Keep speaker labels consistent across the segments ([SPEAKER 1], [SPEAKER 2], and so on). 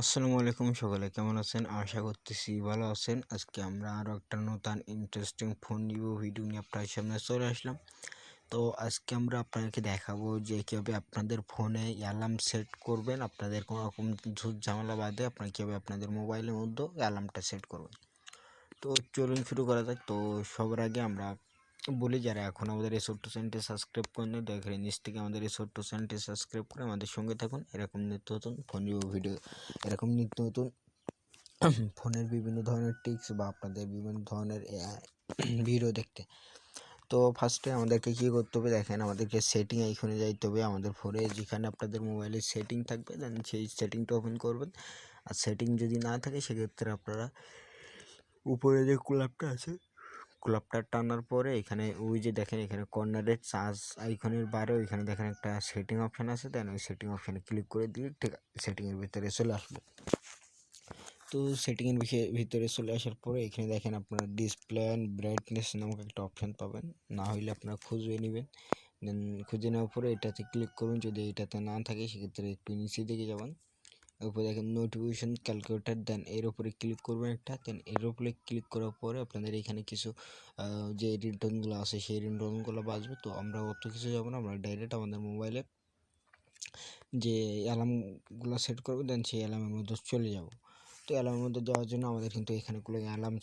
[SPEAKER 1] আসসালামু আলাইকুম সকলে, কেমন আছেন? আশা করতেছি ভালো আছেন। আজকে আমরা আরও একটা নতুন ইন্টারেস্টিং ফোন রিভিউ ভিডিও নিয়ে আপনার সামনে চলে আসলাম। তো আজকে আমরা আপনাদেরকে দেখাবো যে কীভাবে আপনাদের ফোনে অ্যালার্ম সেট করবেন, আপনাদের কোনো রকম ঝুট ঝামেলা বাদে আপনারা কীভাবে আপনাদের মোবাইলের মধ্যে অ্যালার্মটা সেট করবেন। তো চলুন শুরু করা যাক। তো সবার আগে আমরা বলি, যারা এখন আমাদের এই ছোট্ট চ্যানেলটি সাবস্ক্রাইব করেন দেখেন নিচ থেকে আমাদের এই ছোট্ট চ্যানেলটি সাবস্ক্রাইব করে আমাদের সঙ্গে থাকুন। এরকম নিত্য নতুন ফোন ভিডিও এরকম নিত্য নতুন ফোনের বিভিন্ন ধরনের টিক্স বা আপনাদের বিভিন্ন ধরনের ভিডিও দেখতে। তো ফার্স্টে আমাদেরকে কী করতে হবে? দেখেন, আমাদেরকে সেটিং এইখানে যাইতে হবে আমাদের ফোনে যেখানে আপনাদের মোবাইলে সেটিং থাকবে দেন সেই সেটিংটা ওপেন করবেন। আর সেটিং যদি না থাকে, সেক্ষেত্রে আপনারা উপরে যে কুলাপটা আছে ক্লাবটা টানার পরে এখানে ওই যে দেখেন এখানে কর্নারে চার্জ আইকনের বাইরে ওইখানে দেখেন একটা সেটিং অপশান আছে দেন ওই সেটিং অপশানে ক্লিক করে দিলে ঠিক আছে সেটিংয়ের ভিতরে চলে আসবে। তো সেটিংয়ের ভিতরে চলে আসার পরে এখানে দেখেন আপনারা ডিসপ্লে অ্যান্ড ব্রাইটনেস নামক একটা অপশান পাবেন। না হইলে আপনারা খুঁজে নেবেন। দেন খুঁজে নেওয়ার পরে এটাতে ক্লিক করুন। যদি এটাতে না থাকে, সেক্ষেত্রে একটু নিচে দিকে যাবেন। উপরে দেখেন নোটিফিকেশন ক্যালকুলেটার দেন এর উপরে ক্লিক করবেন একটা দেন এর উপরে ক্লিক করার পরে আপনাদের এখানে কিছু যে রিটার্নগুলো আছে, সেই রিটার্নগুলো বাজবে। তো আমরা অত কিছু যাব না, আমরা ডাইরেক্ট আমাদের মোবাইলে যে অ্যালার্মগুলো সেট করব দেন সেই অ্যালার্মের মধ্যে চলে যাব। তো অ্যালার্মের মধ্যে যাওয়ার জন্য আমাদের কিন্তু এখানে কোনো অ্যালার্ম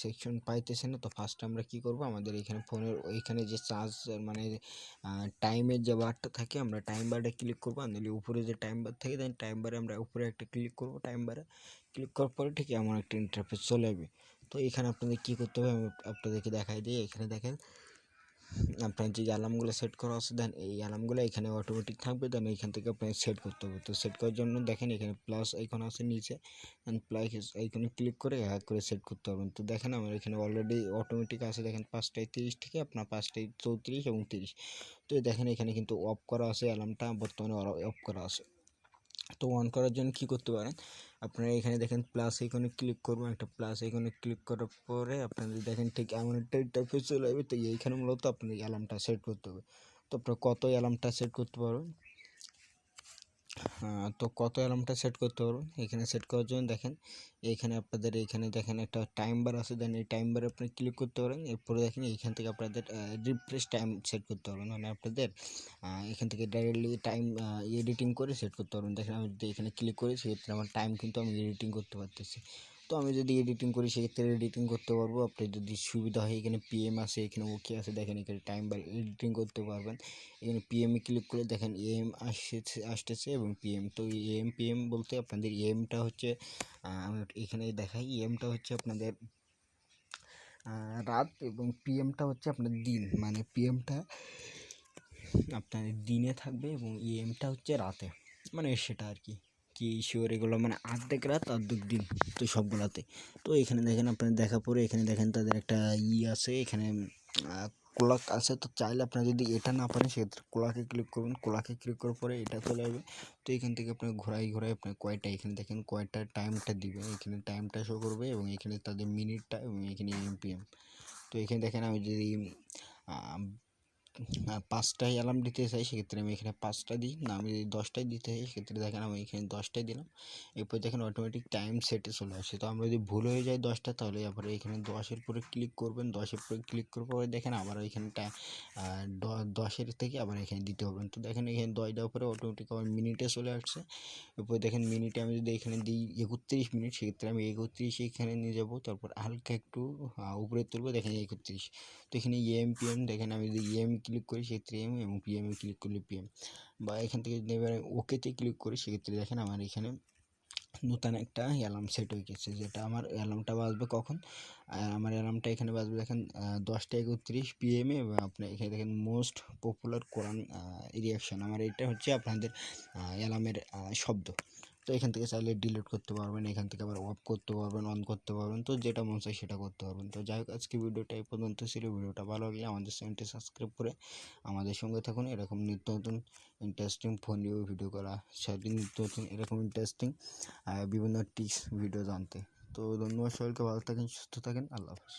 [SPEAKER 1] সেকশন পাইতেছে না। তো ফার্স্টে আমরা কি করব? আমাদের এখানে ফোনের ওইখানে যে চার্জ মানে টাইমের যে বারটা থাকে, আমরা টাইম বারে ক্লিক করব। নাহলে উপরে যে টাইম বার থাকে দেন টাইম বারে আমরা উপরে একটা ক্লিক করব। টাইম বারে ক্লিক করার পরে ঠিক এমন একটা ইন্টারফেস চলে যাবে তো এখানে আপনাদের কী করতে হবে? আমি আপনাদেরকে দেখাই দিই। এখানে দেখেন আপনার যে অ্যালার্মগুলো সেট করা আছে দেন এই অ্যালার্মগুলো এখানে অটোমেটিক থাকবে দেন এখান থেকে আপনাকে সেট করতে হবে। তো সেট করার জন্য দেখেন এখানে প্লাস আইকন আছে নিচে অ্যান্ড প্লাস আইকনে ক্লিক করে হ্যাক করে সেট করতে পারবেন তো দেখেন আমার এখানে অলরেডি অটোমেটিক আছে, দেখেন পাঁচটায় তিরিশ থেকে আপনার পাঁচটায় চৌত্রিশ এবং তিরিশ। তো দেখেন এখানে কিন্তু অফ করা আছে অ্যালার্মটা বর্তমানে অফ করা আছে। তো অন করার জন্য কি করতে পারেন? আপনারা এখানে দেখেন প্লাস এখানে ক্লিক করবেন। একটা প্লাস এখানে ক্লিক করার পরে আপনাদের দেখেন ঠিক এমন একটা ইন্টারফেস চলে যাবে তো এইখানে মূলত আপনাদের অ্যালার্মটা সেট করতে হবে। তো আপনার কত অ্যালার্মটা সেট করতে পারবেন? তো কত অ্যালার্মটা সেট করতে পারবেন? এখানে সেট করার জন্য দেখেন, এখানে আপনাদের, এখানে দেখেন একটা টাইম বার আছে দেন এই টাইম বারে আপনি ক্লিক করতে পারেন, এরপরে দেখেন এখান থেকে আপনাদের রিফ্রেশ টাইম সেট করতে পারবেন। মানে আপনাদের এখান থেকে ডাইরেক্টলি টাইম এডিটিং করে সেট করতে পারবেন। দেখেন আমি এখানে ক্লিক করি, সেক্ষেত্রে আমার টাইম কিন্তু আমি এডিটিং করতে পারতেছি। তো আমি যদি এডিটিং করি, সেক্ষেত্রে এডিটিং করতে পারব। আপনার যদি সুবিধা হয়, এখানে পিএম আছে, এখানে ওকে আছে, দেখেন এখানে টাইম বার এডিটিং করতে পারবেন। এখানে পিএমে ক্লিক করে দেখেন এম আসছে, আসতেছে এবং পিএম তো এম পিএম বলতে আপনাদের এমটা হচ্ছে আমি এখানে দেখাই এমটা হচ্ছে আপনাদের রাত এবং পিএমটা হচ্ছে আপনার দিন। মানে পিএমটা আপনার দিনে থাকবে এবং এমটা হচ্ছে রাতে। মানে সেটা আর কি। কি শিওর এগুলো? মানে অর্ধেক রাত অর্ধেক দিন তো সবগুলাতে। তো এখানে দেখেন আপনার দেখা পরে, এখানে দেখেন তাদের একটা ই আছে, এখানে কোলাক আছে। তো চাইলে আপনার যদি এটা না পারেন, সেক্ষেত্রে কোলাকে ক্লিক করবেন। কোলাকে ক্লিক করার পরে এটা চলে আসবে। তো এখান থেকে আপনার ঘোরাই ঘোরাই আপনার কয়টা, এখানে দেখেন কয়টা টাইমটা দিবেন এখানে টাইমটা শো করবে এবং এখানে তাদের মিনিটটা এবং এখানে এমপিএম তো এখানে দেখেন আমি যদি পাঁচটায় অ্যালার্ম দিতে চাই, সেক্ষেত্রে আমি এখানে পাঁচটা দিই। না, আমি যদি দশটায় দিতে চাই, সেক্ষেত্রে দেখেন আমি এখানে দশটায় দিলাম। এরপর দেখেন অটোমেটিক টাইম সেটে চলে আসে। তো আমরা যদি ভুল হয়ে যায় দশটা, তাহলে আবার এখানে দশের পরে ক্লিক করবেন। দশের পরে ক্লিক করার পরে দেখেন আবার এখানে দশের থেকে আবার এখানে দিতে হবে। তো দেখেন এখানে দশ দেওয়ার পরে অটোমেটিক আবার মিনিটে চলে আসছে। এরপর দেখেন মিনিটে আমি যদি এখানে দিই একত্রিশ মিনিট সেক্ষেত্রে আমি একত্রিশ এখানে নিয়ে যাব। তারপর হালকা একটু উপরে তুলবো, দেখেন একত্রিশ। তো এখানে এম পিএম দেখেন আমি যদি এম ক্লিক করি সেক্ষেত্রে এম এবং পিএমে ক্লিক করলে পিএম বা এখান থেকে যদি এবার ওকেতে ক্লিক করি, সেক্ষেত্রে দেখেন আমার এখানে নতুন একটা অ্যালার্ম সেট হয়ে গেছে, যেটা আমার অ্যালার্মটা বাজবে কখন? আমার অ্যালার্মটা এখানে বাজবে দেখেন দশটা একত্রিশ পিএমে এবং আপনার এখানে দেখেন মোস্ট পপুলার কোরআন রিয়াকশান আমার এটা হচ্ছে আপনাদের অ্যালার্মের শব্দ। তো এখান থেকে চাইলে ডিলিট করতে পারবেন, এখান থেকে আবার অফ করতে পারবেন অন করতে পারবেন, তো যেটা মন চায় সেটা করতে পারবেন। তো যাই হোক, আজকে ভিডিওটা এই পর্যন্ত ছিল। ভিডিওটা ভালো লাগলে আমাদের চ্যানেলটি সাবস্ক্রাইব করে আমাদের সঙ্গে থাকুন। এরকম নিত্য নতুন ইন্টারেস্টিং ফোন নিয়েও ভিডিও করা সাথে নিত্য নতুন এরকম ইন্টারেস্টিং বিভিন্ন টিপস ভিডিও জানতে। তো ধন্যবাদ সবাইকে। ভালো থাকেন, সুস্থ থাকেন। আল্লাহ হাফিজ।